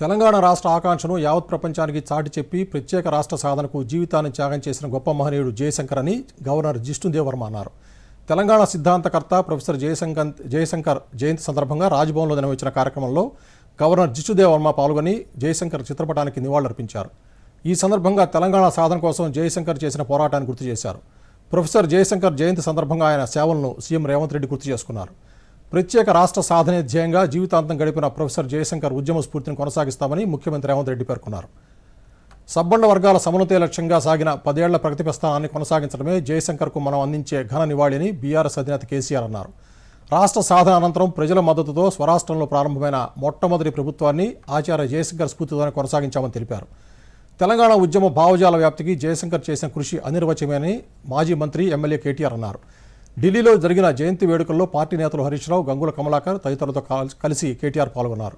తెలంగాణ రాష్ట్ర ఆకాంక్షను యావత్ ప్రపంచానికి చాటి చెప్పి ప్రత్యేక రాష్ట్ర సాధనకు జీవితాన్ని త్యాగం చేసిన గొప్ప మహనీయుడు జయశంకర్ అని గవర్నర్ జిష్ణుదేవ్ వర్మ అన్నారు. తెలంగాణ సిద్ధాంతకర్త ప్రొఫెసర్ జయశంకర్ జయశంకర్ జయంతి సందర్భంగా రాజ్భవన్లో నిర్వహించిన కార్యక్రమంలో గవర్నర్ జిష్ణుదేవ్ వర్మ పాల్గొని జయశంకర్ చిత్రపటానికి నివాళులర్పించారు. ఈ సందర్భంగా తెలంగాణ సాధన కోసం జయశంకర్ చేసిన పోరాటాన్ని గుర్తు చేశారు. ప్రొఫెసర్ జయశంకర్ జయంతి సందర్భంగా ఆయన సేవలను సీఎం రేవంత్ రెడ్డి గుర్తు చేసుకున్నారు. ప్రత్యేక రాష్ట్ర సాధనే ధ్యేయంగా జీవితాంతం గడిపిన ప్రొఫెసర్ జయశంకర్ ఉద్యమ స్ఫూర్తిని కొనసాగిస్తామని ముఖ్యమంత్రి రేవంత్ రెడ్డి పేర్కొన్నారు. సబ్బండ వర్గాల సమన్వతే లక్ష్యంగా సాగిన పదేళ్ళ ప్రగతి ప్రస్థానాన్ని కొనసాగించడమే జయశంకర్కు మనం అందించే ఘన నివాళిని బీఆర్ఎస్ అధినేత కేసీఆర్ అన్నారు. రాష్ట్ర సాధన అనంతరం ప్రజల మద్దతుతో స్వరాష్ట్రంలో ప్రారంభమైన మొట్టమొదటి ప్రభుత్వాన్ని ఆచార్య జయశంకర్ స్ఫూర్తితోనే కొనసాగించామని తెలిపారు. తెలంగాణ ఉద్యమ భావజాల వ్యాప్తికి జయశంకర్ చేసిన కృషి అనిర్వచమేనని మాజీ మంత్రి ఎమ్మెల్యే కేటీఆర్ అన్నారు. ఢిల్లీలో జరిగిన జయంతి వేడుకల్లో పార్టీ నేతలు హరీష్ రావు గంగుల కమలాకర్ తదితరులతో కలిసి కేటీఆర్ పాల్గొన్నారు.